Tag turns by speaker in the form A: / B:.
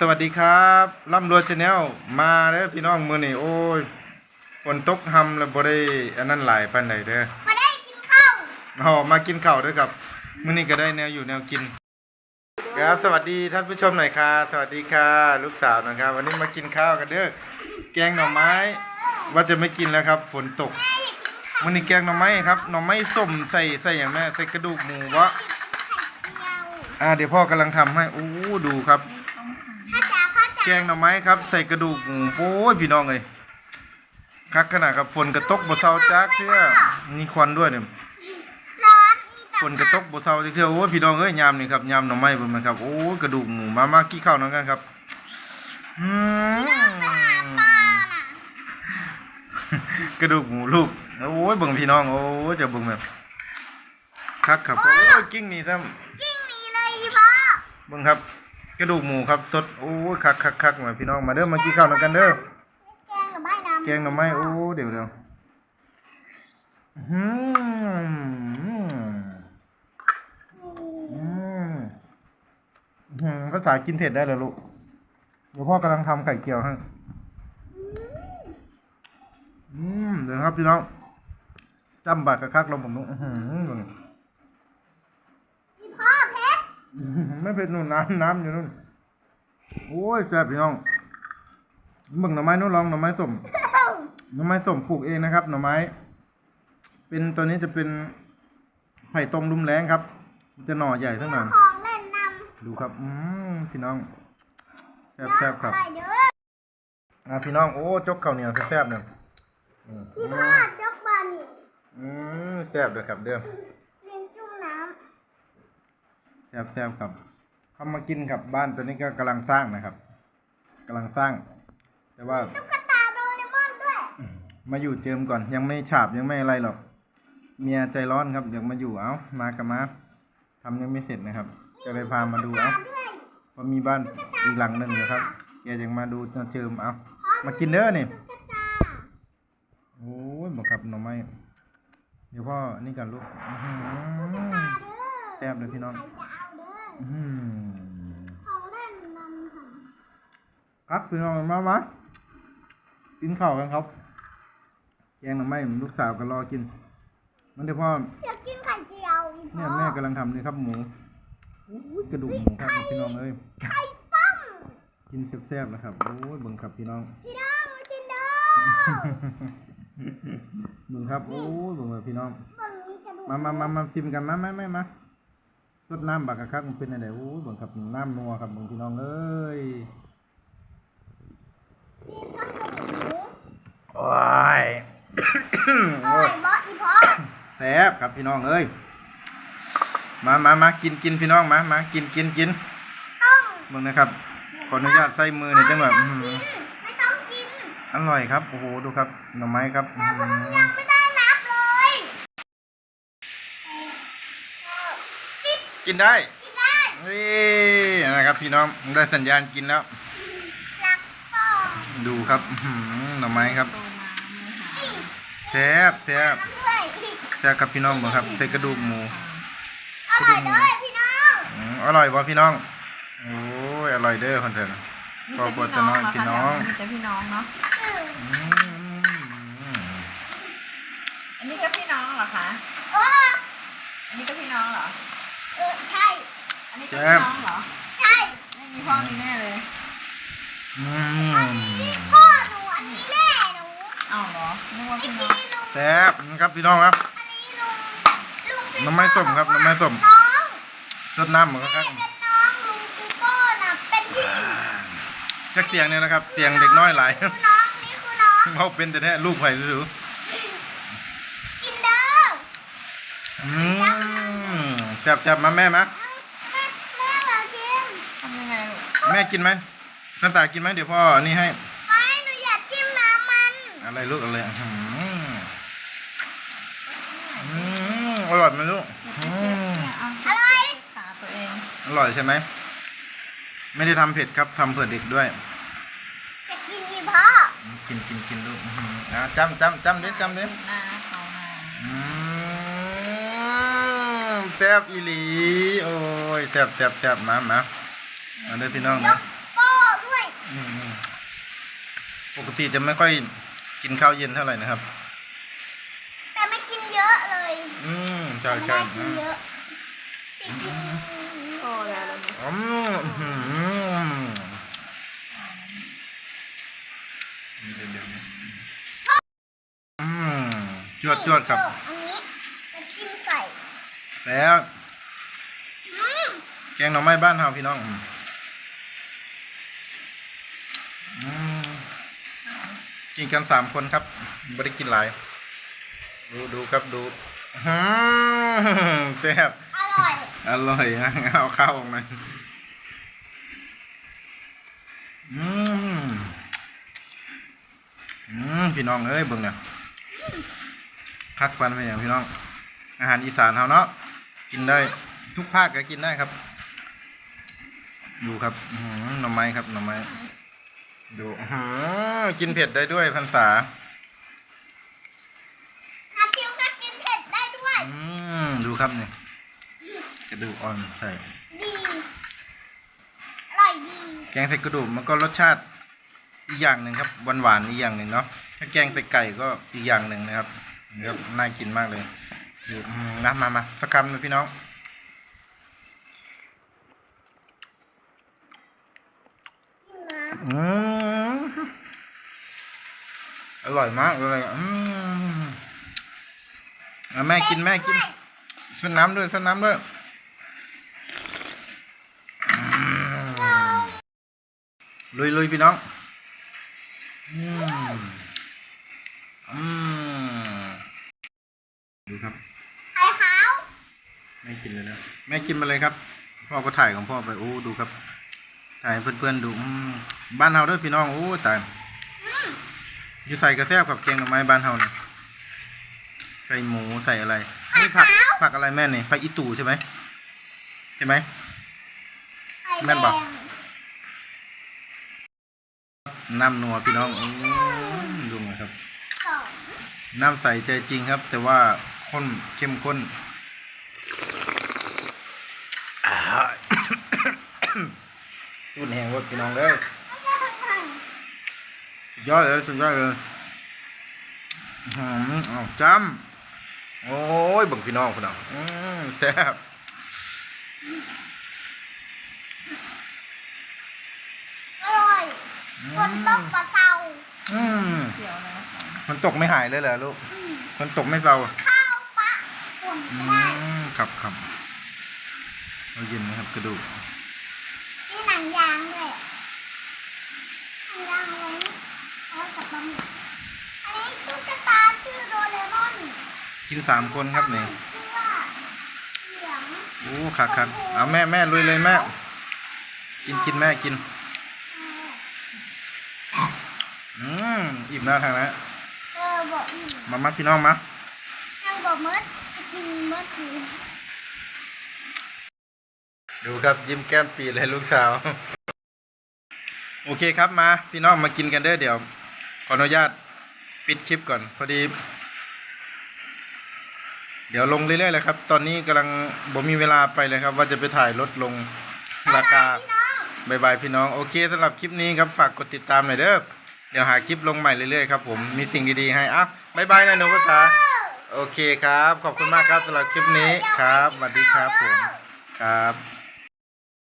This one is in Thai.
A: สวัสดีครับร่ำรวยชาแนลมาเด้อพี่น้องมื้อนี้โอ้ยฝนตกหำแล้วบ่ได้อันนั้นหลายปานใดเด้อ
B: มาได้กินข้าว
A: อ๋อมากินข้าวเด้วยครับมื้อนี้ก็ได้แนวอยู่แนวกิน ครับ สวัสดีท่านผู้ชมหน่อยค่ะ สวัสดีค่ะ ลูกสาวนะครับ วันนี้มากินข้าวกันเด้อแกงหน่อไม้ ว่าจะไม่กินแล้วครับ ฝนตก
B: แม่อยากกินข้าว
A: มื้อนี้แกงหน่อไม้ครับหน่อไม้ส้มใส่ใส่อย่างแม่ใส่กระดูกหมูวะ
B: ไข่เจียว
A: อ่าเดี๋ยวพ่อกำลังทำให้อู้ดูครับ
B: พ่อจ๋าพ่อจ๋า
A: แกงหน่อไม้ครับ ใส่กระดูกหมูโอ้ยพี่น้องเอ้ยคักขนาดกับฝนกระตกบ่เซาจักเทื่อมีควันด้วยเนี่ย
B: ร้อนมีแต่
A: ฝนกระตกบ่เซาจักเทื่อโอ้ยพี่น้องเอ้ยยามนี่ครับยามหน่อไม้เบิ่งมันครับโอ้ยกระดูกหมูมามากี้ข้าวน้องกันครับอืม
B: ปลาน่ะ
A: กระดูกหมูลูกโอ้ยเบิ่งพี่น้องโอ้ยจะเบิ่งแบบคักครับโอ้ยกิ้งนี่ซ้ำ
B: กิ้งหนีเลยอีพ่อ
A: เบิ่งครับ กระดูกหมูครับสดโอ้ยคักคักคักมาพี่น้องมาเด้อมากี้ข้าวน้องกันเด้อ
B: แกงหรือไม่ดำ
A: แกงหน่อไม้โอ้เดี๋ยวเดี๋ยวอืมอืมอืมภาษากินเผ็ดได้เลยลูกเดี๋ยวพ่อกำลังทำไข่เจียวให้อืมเดี๋ยวครับพี่น้องจำบาดกระคักลงผมลูกอื้อหือ
B: อีพ่อเพชร
A: ไม่เผ็ดนู่นน้ำน้ำอยู่นู่น โอ้ยแซ่บพี่น้องเบิ่งหน่อไม้นู่นลองหน่อไม้ส้มหน่อไม้ส้มปลูกเองนะครับ หน่อไม้ เป็นตัวนี้จะเป็นไผ่ตรงลุมแรงครับมันจะหน่อใหญ่ทั้งนั้น
B: ของเล่นนำ
A: ดูครับ อืมพี่น้องแซ่บ
B: ยอ
A: แซ่
B: ด
A: บครับ
B: อร่อยเด้อ
A: อะพี่น้องโอ้จกข้าวเหนียวแซ่บๆเนี่ยอืม
B: พี่พ่อจกบานี่
A: อืมแซ่บเลยครับเด้อ
B: เลี้ยงจุ่มน้
A: แซ่บแซ่บครับเข้ามากินครับบ้านตัวนี้ก็กำลังสร้างนะครับกำลังสร้าง แต่ว่าำ
B: ตุ๊กตาโดเรมอนด้วย
A: มาอยู่เจิมก่อนยังไม่ฉาบยังไม่อะไรหรอก เมียใจร้อนครับอยากมาอยู่เอามากับมาทำยังไม่เสร็จนะครับ จะไปพามาดูเอา
B: ตาด้วย
A: เพราะมีบ้านอีกหลังหนึ่งนะครับแกยังมาดูมาเจิมเอามากินเด้อนี่
B: ตุ๊กตา
A: โอ้ยบอกครับหน่อไม้เดี๋ยวพ่อนี่กันลูกอื้อหือ
B: ตาเด้อ
A: แซ่บเลยพี่น้อง
B: ของเล่นนำค่ะ
A: ครับพี่น้องมามากินข้าวกันครับแกงหน่อไม้ลูกสาวก็รอกิน มันเดี๋ยวพ่อ
B: อยากกินไข่เจียวอีพ่อ
A: เนี่ยแม่กำลังทำนี่ครับหมูอู้ยกระดูกหมูครับพี่น้องเอ้ย
B: ไข่ต้ม
A: กินแซ่บๆนะครับโอ้ยเบิ่งครับพี่น้อง
B: พี่น้องมากินเด้อ
A: เบิ่งครับโอ้ยเบิ่งแบบพี่น้อง
B: เบิ่งนี้กระดูก
A: มามามามาชิมกันมามามามา สดน้ำบักกะคักมันเป็นอะไรโอ้ยเบิ่งครับน้ำนัวครับเบิ่งพี่น้องเอ้ย
B: นี่ต้องกระดูกหมู
A: โอ้ย
B: อร่อยบ่อีพ่อ
A: แซ่บครับพี่น้องเอ้ยมามามากินกินพี่น้องมามากินกินกิน
B: ต้อง
A: เบิ่งนะครับขออนุญาตใส่มือหน่อยจังหวะอื้อหือ
B: ไม่ต้องกิน
A: อร่อยครับโอ้โหดูครับหน่อไม้ครับอื้อ
B: แต่
A: หื
B: ว่า
A: อ
B: ยังไม่ได้นับเลยปิด
A: กินได้
B: กินได้
A: นี่นะครับพี่น้องได้สัญญาณกินแล้ว
B: รักพ่อ
A: ดูครับอื้อหือหน่อไม้ครับ
B: นี่
A: แซ่บแซ่บ
B: ด้วยอีก
A: แซ่บครับพี่น้องเบ่งครับใส่กระดูกหมู
B: อร่อยเลยพี่น้อง
A: อืมอร่อยป่ะพี่น้อง โอ้ยอร่อยเด้อคนเถอะก็ปวดจะน้อยพี่น้อง
C: มีแต่พี่น้องเนาะ
B: อืม
A: อืม
C: อันนี้ก็พี่น้องเหรอคะ
B: โอ้
C: อันนี้ก็พี่น้องเหรอ
B: เออใช่
C: อันนี้ก็พี่น้องเหรอ
B: ใช่
C: ไม่มีพ่อมีแม่เลย
A: อื
B: อัน
A: ม
B: นี้พ่อหนูอันนี้แม่หนู
C: อ้าวเหรอนึกว่า
B: อัน
C: พี่
B: นี้
C: น้อง
B: ลุง
A: แซ่บนะครับพี่น้องครับ
B: อันนี้ลุงลุงปี
A: น้ำไม้ส้มครับน้ำไม้ส้ม
B: น้อง
A: สดน้ำเหมือนกันครับ
B: เป็นน้องลุงปีโป้น่ะเป็นพี่
A: จักเสียงเนี่ยนะครับ เสียงเด็กน้อยหลาย
B: คือน้องนี่คือน้อง
A: เขาเป็นแต่แท้ลูกไผ่รู้
B: กินเด้อ
A: อืม แซ่บแซ่บมาแม่มา
B: แม่แม่มากิน
C: ทำยังไงลูก
A: แม่กินไหมน้าตากินไหมเดี๋ยวพ่อนี่ให้
B: ไม่หนูอยากจิ้มน้ำมัน
A: อะไรลูกอะไรอื้อหืออืมอร่อยไหมลูก
C: เดี๋ยว
A: อื
C: ไปเช็ด
A: ม
C: เนี่ยเอา
B: อะไร
C: ขาตัวเอง
A: อร่อยใช่ไหมไม่ได้ทำเผ็ดครับทำเผื่อเด็กด้วย
B: จะกินนี่พ่อ
A: กินกินกินลูกอื้อหืออะจำจำจำดิจำดิ
C: หน้าเขามา
A: อืม แซ่บอีหลี โอ้ยแซ่บแซ่บแซ่บมามามาเด้อพี่น้อง
B: ย
A: นะ
B: กโป้ง
A: อืมปกติจะไม่ค่อยกินข้าวเย็นเท่าไหร่นะครับ
B: แต่ไม่กินเยอะเลย
A: อืมใช่
B: ไม่
A: ใช่
B: ได้กินเยอะแต่กิน
C: พอแล้วแล้วนะ
A: อืมอืมเดี๋ยวเดี๋ยวเดี๋ยวอืมจวดจวดครับ
B: อันนี้จะจิ้มใส่
A: แล้วแกงหน่อไม้บ้านเฮาพี่น้องอืมกินกันสามคนครับไม่ได้กินหลาย ดูดูครับดูอืมแซ่บ
B: อร่อย
A: อร่อยนะเอาข้าวออกมาอืมอืมพี่น้องเอ้ยเบิ่งเนี่ยคักปันไปอย่างพี่น้อง อาหารอีสานเฮาเนาะ กินได้ทุกภาคก็กินได้ครับ ดูครับอื้อหือหน่อไม้ครับหน่อไม้ดูอื้อหือกินเผ็ดได้ด้วยพันษา
B: นาทิวก็กินเผ็ดได้ด้วย
A: อืมดูครับนี่กระดูกอ่อนใช่
B: ดีอร่อยดี
A: แกงใส่กระดูกมันก็รสชาติอีกอย่างหนึ่งครับหวานหวานๆอีกอย่างหนึ่งเนาะถ้าแกงใส่ไก่ก็อีกอย่างหนึ่งนะครับนะครับน่ากินมากเลย ดูอืมนะมามาสักคำหนึ่งพี่น้อง อืมอร่อยมากเลยอืมแม่กินแม่กินสดน้ำด้วยสดน้ำด้วยลุยลุยพี่น้อง อืม อืม ดูครับ แม่กินเลยนะแม่กินมาเลยครับ พ่อก็ถ่ายของพ่อไปโอ้ดูครับ ถ่ายให้เพื่อนๆดูอืมบ้านเฮาเด้วยพี่น้องโอ้ตาย
B: อืม
A: อยู่ใส่กระแซบกับแกงหน่อไม้บ้านเฮาเนี่ยใส่หมูใส่อะไรนี่ผักผักอะไรแม่นี่ผักอีตู่ใช่ไหมใช่ไหม
B: ไข่
A: แม่น
B: แด
A: ปะ
B: ง
A: น้ำนัวพี่น้องอืมดูหน่อยครับ
B: สอง
A: น้ำใสใจจริงครับ แต่ว่าข้นเข้มข้นอ่า สุดแหงรถพี่น้องเลยสุดยอดเลยสุดยอดเลยอื้อหือเอาจำโอ้ยเบังพี่น้องพี่น้องอืมแซ่บ
B: อร่อยฝนตกกระเซา
A: อืม
C: เดี๋ยวนะ
A: มันตกไม่หายเลยเหรอลูก
B: อืม
A: มันตกไม่เศร้า
B: ข้าวปะฝน
A: อื
B: ก็ได้
A: มครับครับเราเย็นนะครับกระดูก
B: มีหนั งยางด้วยหนังยางเอาไว้เอาไว้กับปลาหมึกอันนี้ตุ๊กตาชื่อโดเรมอน
A: กินสามคนครับเนี่ย
B: ชื่อว่าเหลือง
A: โอ้คักคักเอาแม่แม่ลุยเลยแม่ กินกินแม่กิน อืมอิ่มแล้วทางนั้น
B: เออบอกอืม
A: มามาพี่น้องมา
B: นางบอกเมิดจะกินเมิดอยู่
A: ดูครับยิ้มแก้มปีเลยลูกสาว โอเคครับมา พี่น้องมากินกันเด้อเดี๋ยว ขออนุญาตปิดคลิปก่อน พอดี เดี๋ยวลงเรื่อยๆเลยครับ ตอนนี้กำลังบ่มีเวลาไปเลยครับ ว่าจะไปถ่ายรถลงราคาบายบายพี่น้อง โอเคสำหรับคลิปนี้ครับฝากกดติดตามหน่อยเด้อเดี๋ยวหาคลิปลงใหม่เรื่อยๆครับผมมีสิ่งดีๆให้อะบายบายนะหนูภาษาโอเคครับ ขอบคุณมากครับสำหรับคลิปนี้ครับสวัสดีครับผมครับ